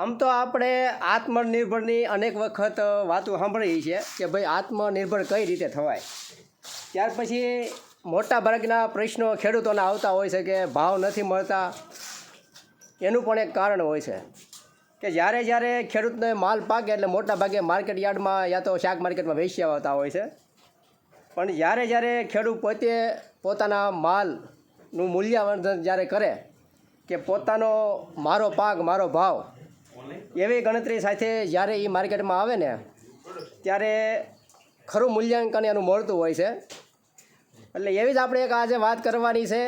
આમ તો આપણે આત્મનિર્ભરની અનેક વખત વાતો સાંભળી છે કે ભાઈ આત્મનિર્ભર કઈ રીતે થવાય? ત્યાર પછી મોટા ભાગના પ્રશ્નો ખેડૂતોના આવતા હોય છે કે ભાવ નથી મળતા. એનું પણ એક કારણ હોય છે કે જ્યારે જ્યારે ખેડૂતને માલ પાકે એટલે મોટા ભાગે માર્કેટ યાર્ડમાં યા તો શાક માર્કેટમાં વેચ્યા આવતા હોય છે. પણ જ્યારે જ્યારે ખેડૂત પોતે પોતાના માલનું મૂલ્યવર્ધન જ્યારે કરે કે પોતાનો મારો પાક, મારો ભાવ એવી ગણતરી સાથે જ્યારે એ માર્કેટમાં આવે ને, ત્યારે ખરું મૂલ્યાંકન એનું મળતું હોય છે. એટલે એવી જ આપણે એક આજે વાત કરવાની છે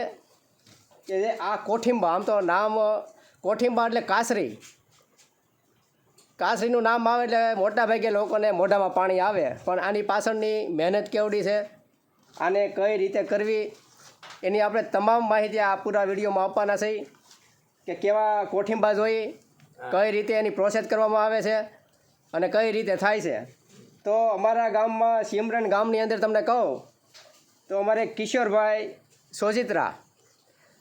કે આ કોઠિંબા, આમ તો નામ, કોઠિંબા એટલે કાસરી. કાસરીનું નામ આવે એટલે મોટા ભાગે લોકોને મોઢામાં પાણી આવે, પણ આની પાછળની મહેનત કેવડી છે, આને કઈ રીતે કરવી, એની આપણે તમામ માહિતી આ પૂરા વિડીયોમાં આપવાના છે. કે કેવા કોઠિંબા જોઈ કઈ રીતે એની પ્રોસેસ કરવામાં આવે છે અને કઈ રીતે થાય છે? તો અમારા ગામમાં સિમરન ગામની અંદર તમને કહું, તો અમારે કિશોરભાઈ સોજિત્રા,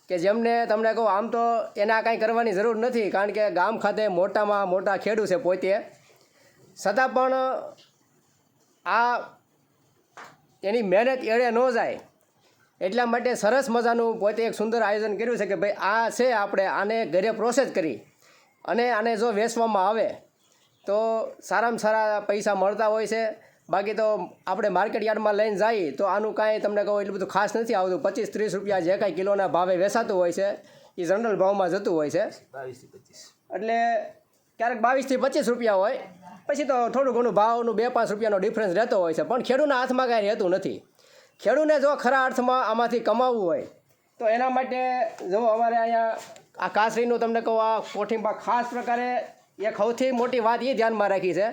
કે જેમને તમને કહું, આમ તો એના કાંઈ કરવાની જરૂર નથી, કારણ કે ગામ ખાતે મોટામાં મોટા ખેડૂત છે પોતે. છતાં પણ આ એની મહેનત એળે ન જાય, એટલા માટે સરસ મજાનું પોતે એક સુંદર આયોજન કર્યું છે કે ભાઈ આ છે આપણે, આને ઘરે પ્રોસેસ કરી. અને આને જો વેચવામાં આવે તો સારામાં સારા પૈસા મળતા હોય છે. બાકી તો આપણે માર્કેટ યાર્ડમાં લઈને જઈએ તો આનું કાંઈ તમને કહું એટલું બધું ખાસ નથી આવતું. પચીસ ત્રીસ રૂપિયા જે કાંઈ કિલોના ભાવે વેચાતું હોય છે એ જનરલ ભાવમાં જતું હોય છે. બાવીસથી પચીસ. એટલે ક્યારેક બાવીસથી પચીસ રૂપિયા હોય પછી તો થોડું ઘણું ભાવનું બે પાંચ રૂપિયાનો ડિફરન્સ રહેતો હોય છે. પણ ખેડૂતના હાથમાં કાંઈ રહેતું નથી. ખેડૂને જો ખરા અર્થમાં આમાંથી કમાવવું હોય તો એના માટે જો અમારે અહીંયા આ કાસરીનું તમને કહું, આ કોઠીમાં ખાસ પ્રકારે એક સૌથી મોટી વાત એ ધ્યાનમાં રાખી છે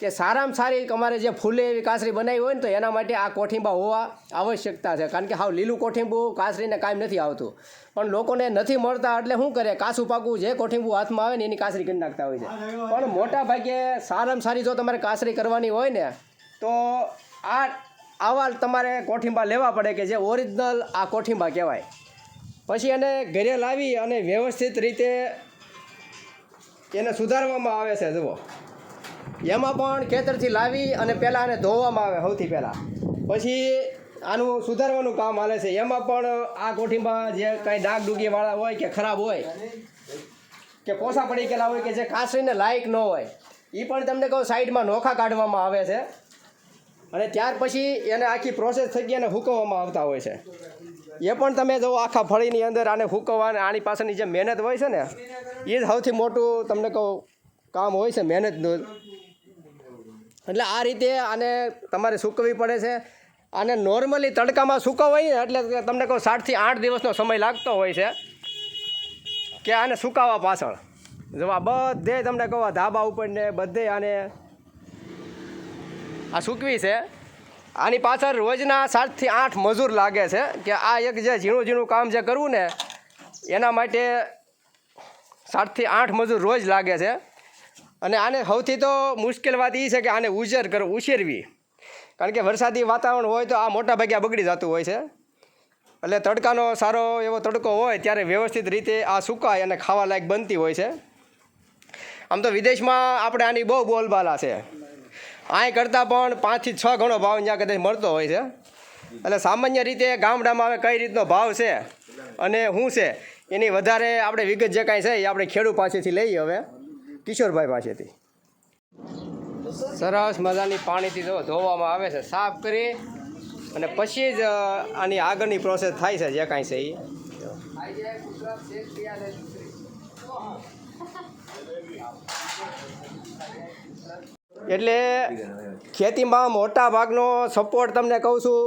કે સારામાં સારી અમારે જે ફૂલે એવી કાસરી બનાવી હોય ને તો એના માટે આ કોઠીંબા હોવા આવશ્યકતા છે. કારણ કે હાવ લીલું કોઠીંબુ કાસરીને કાંઈ નથી આવતું. પણ લોકોને નથી મળતા એટલે શું કરે? કાસું પાકું જે કોઠીંબુ હાથમાં આવે ને એની કાસરી કરી નાખતા હોય છે. પણ મોટા ભાગે સારામાં સારી જો તમારે કાસરી કરવાની હોય ને તો આ, આવા તમારે કોઠીંબા લેવા પડે કે જે ઓરિજિનલ આ કોઠીંબા કહેવાય. પછી એને ઘરે લાવી અને વ્યવસ્થિત રીતે એને સુધારવામાં આવે છે, જુઓ. એમાં પણ ખેતરથી લાવી અને પહેલાં એને ધોવામાં આવે, સૌથી પહેલાં. પછી આનું સુધારવાનું કામ હાલે છે. એમાં પણ આ કોઠીમાં જે કાંઈ ડાગ ડૂગીવાળા હોય કે ખરાબ હોય, કે પોસા પડી ગયેલા હોય કે જે કાસરીને લાયક ન હોય એ પણ તમને કહું, સાઈડમાં નોખા કાઢવામાં આવે છે. અને ત્યાર પછી એને આખી પ્રોસેસ થઈ ગઈ અને હુકવવામાં આવતા હોય છે. એ પણ તમે જો આખા ફળીની અંદર આને હુકવવા અને આની પાસેની જે મહેનત હોય છે ને, એ જ સૌથી મોટું તમને કહું, કામ હોય છે મહેનતનું એટલે આ રીતે આને તમારે સૂકવવી પડે છે. આને નોર્મલી તડકામાં સૂકવવાય ને એટલે તમને કહું સાતથી આઠ દિવસનો સમય લાગતો હોય છે કે આને સુકાવવા પાછળ. જો આ બધે તમને કહું ધાબા ઉપર ને બધે આને આ સૂકવી છે. આની પાછળ રોજના સાતથી આઠ મજૂર લાગે છે કે આ એક જે ઝીણું ઝીણું કામ જે કરવું ને, એના માટે સાતથી આઠ મજૂર રોજ લાગે છે. અને આને સૌથી તો મુશ્કેલ વાત એ છે કે આને ઉજર કર, ઉછેરવી. કારણ કે વરસાદી વાતાવરણ હોય તો આ મોટા ભાગે બગડી જતું હોય છે. એટલે તડકાનો સારો એવો તડકો હોય ત્યારે વ્યવસ્થિત રીતે આ સુકાય અને ખાવા લાયક બનતી હોય છે. આમ તો વિદેશમાં આપણે આની બહુ બોલબાલા છે. અહીં કરતાં પણ પાંચથી છ ગણો ભાવ ત્યાં કદાચ મળતો હોય છે. એટલે સામાન્ય રીતે ગામડામાં હવે કઈ રીતનો ભાવ છે અને શું છે, એની વધારે આપણે વિગત જે કાંઈ છે એ આપણે ખેડૂત પાસેથી લઈએ હવે. કિશોરભાઈ પાસેથી. સરસ મજાની પાણીથી ધોવામાં આવે છે, સાફ કરી અને પછી જ આની આગળની પ્રોસેસ થાય છે જે કાંઈ છે એ એટલે ખેતીમાં મોટા ભાગનો સપોર્ટ તમને કહું છું,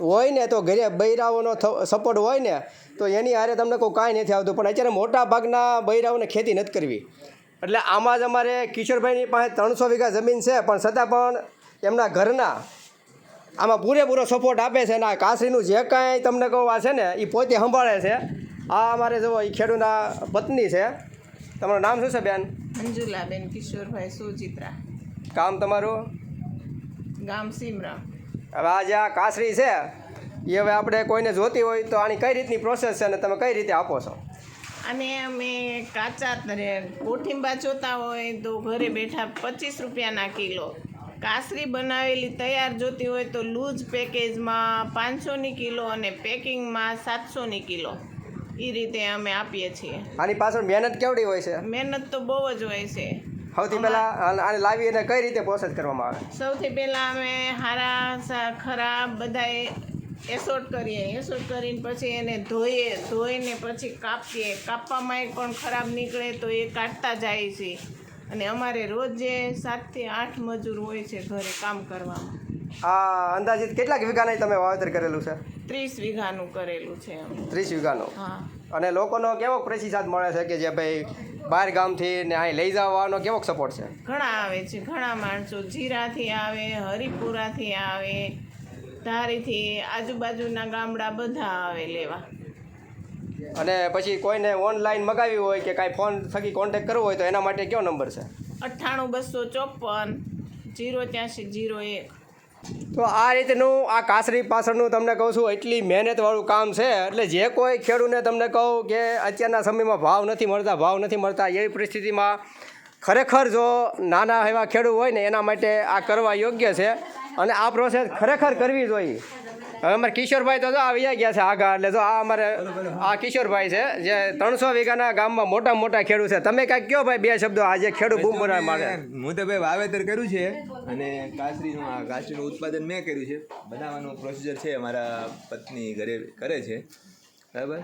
હોય ને તો ઘરે બૈરાઓનો સપોર્ટ હોય ને તો એની હારે તમને કોઈ કાંઈ નથી આવતું. પણ અત્યારે મોટા ભાગના બૈરાઓને ખેતી નથી કરવી. એટલે આમાં જ અમારે કિશોરભાઈની પાસે ત્રણસો વીઘા જમીન છે, પણ છતાં પણ એમના ઘરના આમાં પૂરેપૂરો સપોર્ટ આપે છે અને આ કાસરીનું જે કાંઈ તમને કહું આ છે ને એ પોતે સંભાળે છે. આ અમારે જુઓ એ ખેડૂતના પત્ની છે. તમારું નામ શું છે બેન? મંજુલાબેન કિશોરભાઈ સુચિત્રા કામ તમારું? ગામ સિમરા. હવે આ જે આ કાસરી છે એ હવે આપણે કોઈને જોતી હોય તો આની કઈ રીતની પ્રોસેસ છે અને તમે કઈ રીતે આપો છો? અને અમે કાચા કોઠીંબા જોતા હોય તો ઘરે બેઠા પચીસ રૂપિયાના કિલો. કાસરી બનાવેલી તૈયાર જોતી હોય તો લૂઝ પેકેજમાં પાંચસોની કિલો અને પેકિંગમાં સાતસોની કિલો. એ રીતે અમે આપીએ છીએ. આની પાછળ મહેનત કેવડી હોય છે? મહેનત તો બહુ જ હોય છે. સૌથી પહેલાં આને લાવી અને કઈ રીતે પ્રોસેસ કરવામાં આવે? સૌથી પહેલાં અમે હારા ખરાબ બધાએ એસોટ કરીએ. એસોટ કરીને પછી એને ધોઈએ. ધોઈને પછી કાપીએ. કાપવામાં પણ ખરાબ નીકળે તો એ કાઢતા જાય છે. અને અમારે રોજે સાતથી આઠ મજૂર હોય છે ઘરે કામ કરવામાં. આ અંદાજિત કેટલાક વીઘાના તમે વાવેતર કરેલું છે? ત્રીસ વીઘાનું કરેલું છે ત્રીસ વીઘાનું? હા. અને લોકોનો કેવો પ્રતિસાદ મળે છે કે જે ભાઈ બહાર ગામથી ને અહીં લઈ જવાનો કેવો સપોર્ટ છે? ઘણા આવે છે ઘણા માણસો જીરાથી આવે હરિપુરાથી આવે ધારીથી આજુબાજુના ગામડા બધા આવે લેવા. અને પછી કોઈને ઓનલાઈન મગાવી હોય કે કાંઈ ફોન થકી કોન્ટેક્ટ કરવો હોય તો એના માટે કયો નંબર છે? અઠ્ઠાણું બસો ચોપન જીરો ત્યાંસી જીરો એક. તો આ રીતનું આ કાસરી પાછળનું તમને કહું છું, એટલી મહેનતવાળું કામ છે. એટલે જે કોઈ ખેડૂતને તમને કહું કે અત્યારના સમયમાં ભાવ નથી મળતા, ભાવ નથી મળતા, એવી પરિસ્થિતિમાં ખરેખર જો નાના એવા ખેડૂત હોય ને, એના માટે આ કરવા યોગ્ય છે. અને આ પ્રોસેસ ખરેખર કરવી જોઈએ. હવે અમારે કિશોરભાઈ તો જો આવી ગયા છે આગા એટલે જો આ અમારે આ કિશોરભાઈ છે જે ત્રણસો વીઘાના ગામમાં મોટા મોટા ખેડૂત છે. તમે કાંઈક કયો ભાઈ બે શબ્દો આજે ખેડૂત બૂમ બનાવે માટે હું તો ભાઈ વાવેતર કર્યું છે અને કાસરીનું આ કાસરીનું ઉત્પાદન મેં કર્યું છે. બનાવવાનું પ્રોસીજર છે મારા પત્ની ઘરે કરે છે. બરાબર?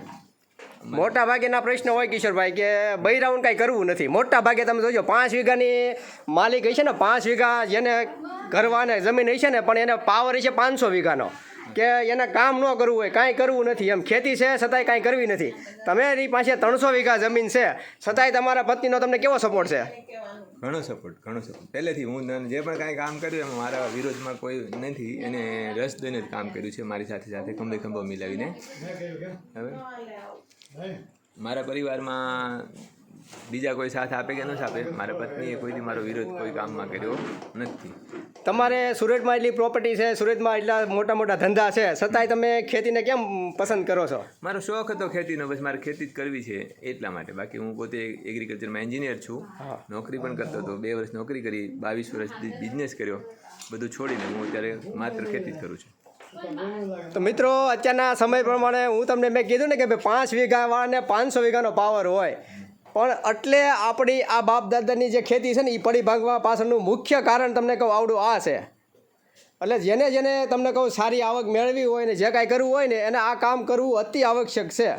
મોટા ભાગેના પ્રશ્ન હોય કિશોરભાઈ કે બૈરાઉન કાંઈ કરવું નથી. મોટા ભાગે તમે જોજો પાંચ વીઘાની માલિક હશે ને પાંચ વીઘા જેને કરવાને જમીન હશે ને પણ એને પાવર હશે પાંચસો વીઘાનો. કે એને કામ ન કરવું હોય કાંઈ કરવું નથી. એમ ખેતી છે છતાંય કાંઈ કરવી નથી. તમે એની પાસે ત્રણસો વીઘા જમીન છે છતાંય તમારા પત્નીનો તમને કેવો સપોર્ટ છે? ઘણો સપોર્ટ ઘણો સપોર્ટ પહેલેથી હું જે પણ કાંઈ કામ કર્યું એમાં મારા વિરોધમાં કોઈ નથી. એને રસ દઈને જ કામ કર્યું છે મારી સાથે સાથે ખંભે ખંભો મિલાવીને. હવે? મારા પરિવારમાં બીજા કોઈ સાથ આપે કે ન આપે? મારા પત્નીએ કોઈથી મારો વિરોધ કોઈ કામમાં કર્યો નથી. તમારે સુરતમાં એટલી પ્રોપર્ટી છે સુરતમાં એટલા મોટા મોટા ધંધા છે છતાંય તમે ખેતીને કેમ પસંદ કરો છો? મારો શોખ હતો ખેતીનો બસ મારે ખેતી જ કરવી છે એટલા માટે. બાકી હું પોતે એગ્રીકલ્ચરમાં એન્જિનિયર છું. નોકરી પણ કરતો હતો. બે વર્ષ નોકરી કરી બાવીસ વર્ષ બિઝનેસ કર્યો. બધું છોડીને હું અત્યારે માત્ર ખેતી જ કરું છું. તો મિત્રો અત્યારના સમય પ્રમાણે હું તમને મેં કીધું ને કે ભાઈ પાંચ વીઘાવાળાને પાંચસો વીઘાનો પાવર હોય. પણ એટલે આપણી આ બાપ દાદાની જે ખેતી છે ને એ પડી ભાગવા પાછળનું મુખ્ય કારણ તમને કહું આવડું આ છે. એટલે જેને જેને તમને કહું સારી આવક મેળવી હોય ને જે કાંઈ કરવું હોય ને એને આ કામ કરવું અતિ આવશ્યક છે.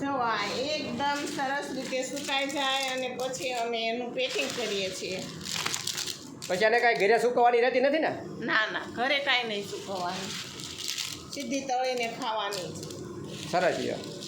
જવા એકદમ સરસ રીતે સુકાઈ જાય અને પછી અમે એનું પેકિંગ કરીએ છીએ. પછી એને કાંઈ ઘરે સુકવાની રહેતી નથી ને? ના ના ઘરે કાંઈ નહીં સુકવવાનું. સીધી તળીને ખાવાની. સરસ છે.